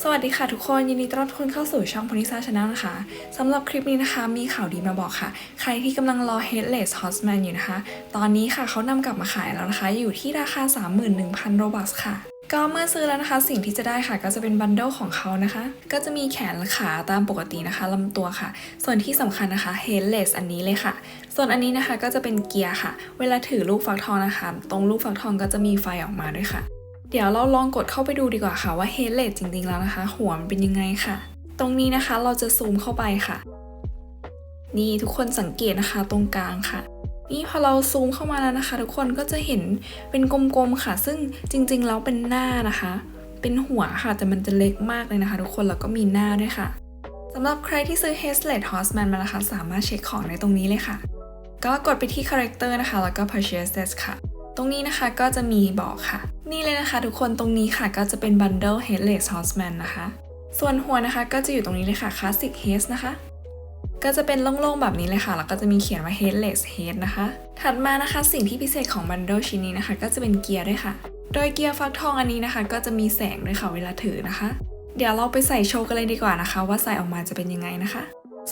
สวัสดีค่ะทุกคนยินดีต้อนรับทุกคนเข้าสู่ช่องพนิซาชาแนลนะคะสำหรับคลิปนี้นะคะมีข่าวดีมาบอกค่ะ ใครที่กำลังรอ Headless Horseman อยู่นะคะ ตอนนี้ค่ะเขานำกลับมาขายแล้วนะคะ อยู่ที่ราคา 31,000 Robux ค่ะ ก็เมื่อซื้อแล้วนะคะ สิ่งที่จะได้ค่ะ ก็จะเป็นบันเดิลของเขานะคะ ก็จะมีแขนขาตามปกตินะคะลำตัวค่ะ ส่วนที่สำคัญนะคะ Headless อันนี้เลยค่ะ ส่วนอันนี้นะคะก็จะเป็นเกียร์ค่ะ เวลาถือลูกฟักทองนะคะ ตรงลูกฟักทองก็จะมีไฟออกมาด้วยค่ะ เดี๋ยวเราลองกดเข้าไปดูดีกว่าค่ะว่า Headless จริงๆแล้วนะคะ หัวมันเป็นยังไงค่ะ ตรงนี้นะคะเราจะซูมเข้าไปค่ะ นี่ทุกคนสังเกตนะคะตรงกลางค่ะ นี่พอเราซูมเข้ามาแล้วนะคะ ทุกคนก็จะเห็นเป็นกลมๆค่ะ ซึ่งจริงๆแล้วเป็นหน้านะคะ เป็นหัวค่ะแต่มันจะเล็กมากเลยนะคะ ทุกคนแล้วก็มีหน้าด้วยค่ะสำหรับใครที่ซื้อ h e a d l e s Horseman มานะคะ สามารถเช็คของในตรงนี้เลยค่ะ ก็กดไปที่ Character นะคะ แล้วก็ Purchase ค่ะ ตรงนี้นะคะก็จะมีบอกค่ะ นี่เลยนะคะทุกคนตรงนี้ค่ะก็จะเป็น Bundle Headless Horseman นะคะ ส่วนหัวนะคะก็จะอยู่ตรงนี้เลยค่ะ Classic Head นะคะ ก็จะเป็นโล่งๆแบบนี้เลยค่ะ แล้วก็จะมีเขียนว่า headless head นะคะ ถัดมานะคะสิ่งที่พิเศษของบันเดิลชิ้นนี้นะคะ ก็จะเป็นเกียร์ด้วยค่ะ โดยเกียร์ฟักทองอันนี้นะคะ ก็จะมีแสงด้วยค่ะเวลาถือนะคะ เดี๋ยวเราไปใส่โชว์กันเลยดีกว่านะคะ ว่าใส่ออกมาจะเป็นยังไงนะคะ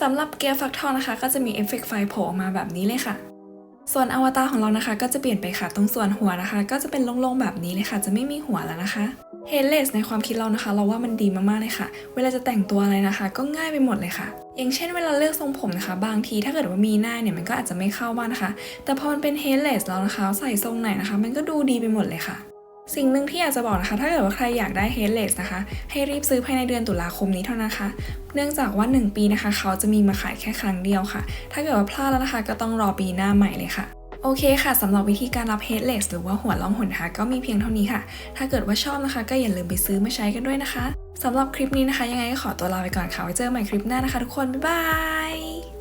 สำหรับเกียร์ฟักทองนะคะ ก็จะมีเอฟเฟกต์ไฟโผล่ออกมาแบบนี้เลยค่ะ ส่วนอวตารของเรานะคะก็จะเปลี่ยนไปค่ะตรงส่วนหัวนะคะ ก็จะเป็นโล่งๆแบบนี้เลยค่ะ จะไม่มีหัวแล้วนะคะเฮลเลสในความคิดเรานะคะ เราว่ามันดีมากๆเลยค่ะ เวลาจะแต่งตัวอะไรนะคะ ก็ง่ายไปหมดเลยค่ะ อย่างเช่นเวลาเลือกทรงผมนะคะ บางทีถ้าเกิดว่ามีหน้าเนี่ยมันก็อาจจะไม่เข้าบ้ากนะคะ แต่พอมันเป็นเฮดเลสแล้วนะคะ ใส่ทรงไหนนะคะ มันก็ดูดีไปหมดเลยค่ะ สิ่งหนึ่งที่อยากจะบอกนะคะ ถ้าเกิดว่าใครอยากได้ Headless นะคะ ให้รีบซื้อภายในเดือนตุลาคมนี้เท่านั้นคะ เนื่องจากว่า 1 ปีนะคะ เขาจะมีมาขายแค่ครั้งเดียวค่ะ ถ้าเกิดว่าพลาดแล้วนะคะ ก็ต้องรอปีหน้าใหม่เลยค่ะ โอเคค่ะสำหรับวิธีการรับ headless หรือว่าหัวล่องหนนะคะก็มีเพียงเท่านี้ค่ะ ถ้าเกิดว่าชอบนะคะ ก็อย่าลืมไปซื้อมาใช้กันด้วยนะคะสำหรับคลิปนี้นะคะ ยังไงก็ขอตัวลาไปก่อนค่ะไว้เจอกันใหม่คลิปหน้านะคะ ทุกคนบ๊ายบาย